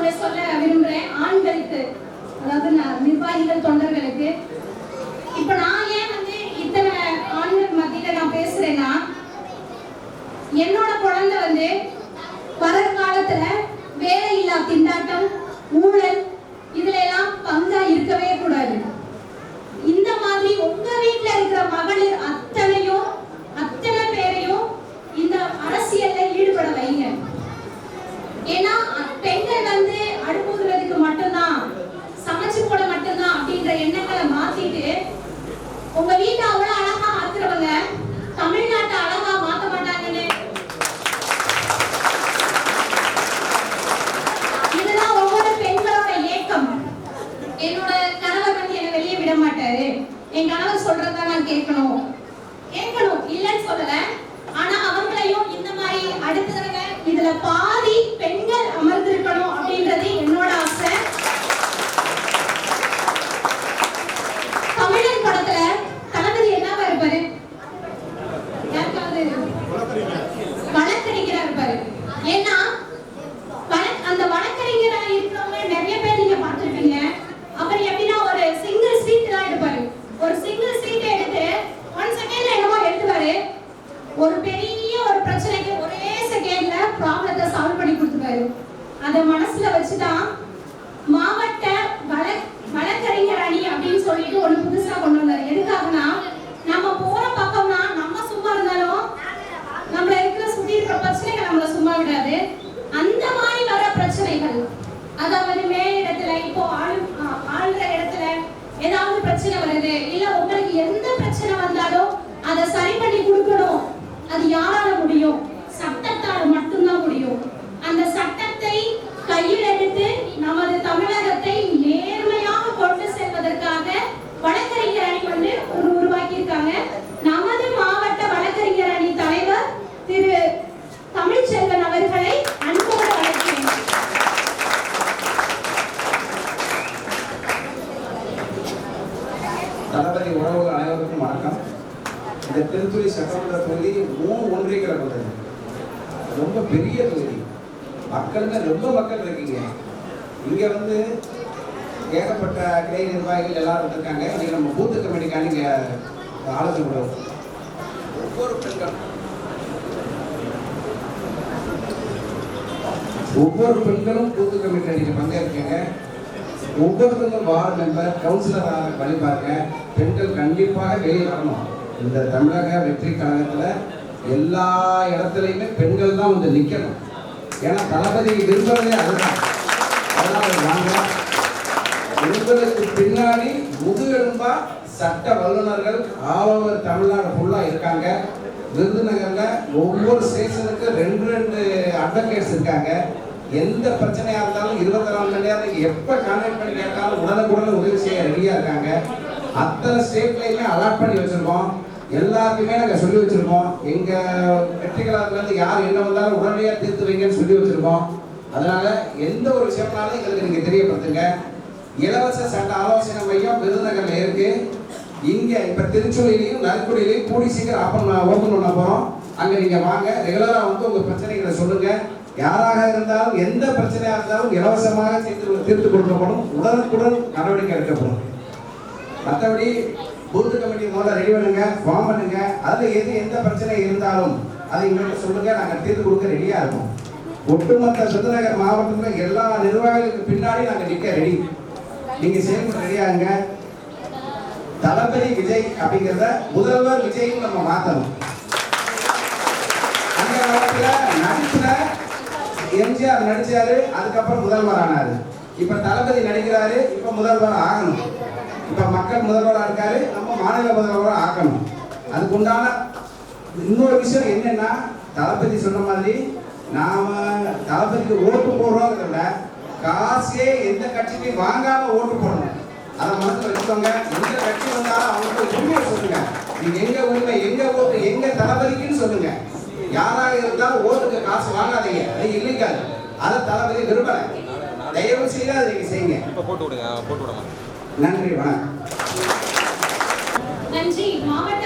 ஒண்ணு சொல்ல விரும்புறேன். ஆண்களுக்கு அதாவது நான் நிர்வாகிகள் தொண்டர்களுக்கு. இப்ப நான் ஏன் வந்து இத்தனை ஆண்கள் மத்தியில நான் பேசுறேன்னா என்னோட குழந்தை வந்து தடவை பாதி பெண்கள் அமர்ந்திருக்கணும் அப்படின்றது என்னோட ஆசை. தமிழன் படத்துல தளபதி என்னவா இருப்பாரு? யாருக்காவது? வழக்கறிஞரா இருப்பாரு. ஏன்னா வழக்- அந்த வழக்கறிஞரா இருக்கிறவங்க நிறைய பேர் நீங்க பார்த்திருப்பீங்க. அப்புறம் எப்படின்னா ஒரு சிங்கிள் சீட் தான் எடுப்பாரு. ஒரு சிங்கிள் சீட் எடுத்து ஒன் செகண்ட்ல என்னமோ எடுத்துவாரு ஒரு பெரிய அதை மனசுல வச்சுதான் மாவட்ட வழக் வழக்கறிஞர் அணி அப்படின்னு சொல்லிட்டு ஒண்ணு புதுசா கொண்டு வந்தாரு. எதுக்காகனா நம்ம போற பக்கம்னா நம்ம சும்மா இருந்தாலும் நம்மள இருக்கிற சுத்தி இருக்கிற பிரச்சனைகள் நம்மள சும்மா விடாது. அந்த மாதிரி வர பிரச்சனைகள் அதாவது மேலிடத்துல இப்போ ஆளு ஆளுற இடத்துல ஏதாவது பிரச்சனை வருது இல்ல உங்களுக்கு எந்த பிரச்சனை வந்தாலும் அதை சரி பண்ணி கொடுக்கணும். அது யாரால முடியும் சட்டத்தால் மட்டும்தான் முடியும் அந்த சட்டத்தை கையில் எடுத்து நமது தமிழகத்தை நேர்மையாக கொண்டு செல்வதற்காக வழக்கறிஞர் அணி வந்து ஒரு உருவாக்கியிருக்காங்க. நமது மாவட்ட வழக்கறிஞர் அணி தலைவர் திரு தமிழ்ச்செல்வன் அவர்களை அன்போடு அழைக்கிறேன் தளபதி உறவுகள் அனைவருக்கும் வணக்கம். இந்த திருத்துறை சட்டமன்ற தொகுதி மூணு ஒன்றியங்களை கொண்டது ரொம்ப பெரிய தொகுதி. மக்கள்னு ரொம்ப மக்கள் இருக்கீங்க. இங்க வந்து ஏகப்பட்ட கிளை நிர்வாகிகள் எல்லாரும் இருக்காங்க இன்னைக்கு நம்ம பூத்து கமிட்டிக்கான இங்க ஆலோசனை பண்ணுவோம் ஒவ்வொரு பெண்கள். ஒவ்வொரு பெண்களும் பூத்து கமிட்டி நீங்க பங்கேற்கீங்க. ஒவ்வொருத்தரும் வார்டு மெம்பர் கவுன்சிலராக வழிபாருங்க பெண்கள் கண்டிப்பாக வெளியே வரணும். இந்த தமிழக வெற்றி கழகத்துல எல்லா இடத்துலையுமே பெண்கள் தான் வந்து நிக்கணும். ஏன்னா தளபதி விரும்புறதே அதுதான் அதனால வாங்க உங்களுக்கு பின்னாடி முதுகெலும்பா சட்ட வல்லுநர்கள் ஆல் ஓவர் தமிழ்நாடு ஃபுல்லாக இருக்காங்க. விருதுநகரில் ஒவ்வொரு ஸ்டேஷனுக்கு ரெண்டு ரெண்டு அட்வொகேட்ஸ் இருக்காங்க. எந்த பிரச்சனையாக இருந்தாலும் இருபத்தி நாலு மணி நேரம் எப்போ கான்டாக்ட் பண்ணி கேட்டாலும் உடனுக்குடன் உதவி செய்ய ரெடியாக இருக்காங்க. அத்தனை ஸ்டேட்லையுமே அலாட் பண்ணி வச்சிருக்கோம். எல்லாருக்குமே நாங்க சொல்லி வச்சிருக்கோம். எங்க வெற்றி இருந்து யார் என்ன வந்தாலும் உடனடியா தீர்த்து வைங்கன்னு சொல்லி வச்சிருக்கோம். அதனால எந்த ஒரு விஷயம்னாலும் எங்களுக்கு நீங்க தெரியப்படுத்துங்க. இலவச சட்ட ஆலோசனை மையம் விருதுநகர்ல இருக்கு. இங்க இப்ப திருச்சுழிலையும் நற்குடியிலையும் கூடி சீக்கிரம் ஓப்பன் ஓப்பன் பண்ண போறோம். அங்க நீங்க வாங்க. ரெகுலரா வந்து உங்க பிரச்சனைகளை சொல்லுங்க. யாராக இருந்தாலும் எந்த பிரச்சனையா இருந்தாலும் இலவசமாக தீர்த்து தீர்த்து கொடுக்கப்படும். உடனுக்குடன் நடவடிக்கை எடுக்கப்படும். மற்றபடி பூத்து கமிட்டி முதல்ல ரெடி பண்ணுங்க ஃபார்ம் பண்ணுங்க. அதுல எது எந்த பிரச்சனை இருந்தாலும் அதை எங்கள்கிட்ட சொல்லுங்க நாங்கள் தீர்த்து கொடுக்க ரெடியா இருக்கோம். ஒட்டுமொத்த விருதுநகர் மாவட்டத்தில் எல்லா நிர்வாகிகளுக்கு பின்னாடி நாங்கள் நிற்க ரெடி நீங்க செயல்பட ரெடியாங்க தளபதி விஜய் அப்படிங்கிறத முதல்வர் விஜய்னு நம்ம மாத்தணும். அந்த காலத்தில் நடிப்புல எம்ஜிஆர் நடிச்சாரு அதுக்கப்புறம் முதல்வர் ஆனாரு. இப்ப தளபதி நடிக்கிறாரு இப்ப முதல்வர் ஆகணும். இப்ப மக்கள் முதல்வராக இருக்காரு நம்ம மாநில முதல்வராக ஆக்கணும். அதுக்கு உண்டான இன்னொரு விஷயம் என்னன்னா தளபதி சொன்ன மாதிரி நாம தளபதிக்கு ஓட்டு போடுறோங்கிறத விட காசே எந்த கட்சிக்கு வாங்காம ஓட்டு போடணும். அதை மனசுல வச்சுக்கோங்க. எந்த கட்சி வந்தாலும் அவங்களுக்கு உண்மையை சொல்லுங்க. நீங்க எங்க உண்மை எங்க ஓட்டு எங்க தளபதிக்குன்னு சொல்லுங்க. யாராக இருந்தாலும் ஓட்டுக்கு காசு வாங்காதீங்க. அது இல்லைக்காது அதை. தளபதி விரும்பல. தயவு செய்து அதை நீங்க செய்யுங்க. போட்டு விடுங்க போட்டு விடலாம். நன்றி வணக்கம். நன்றி. மாவட்ட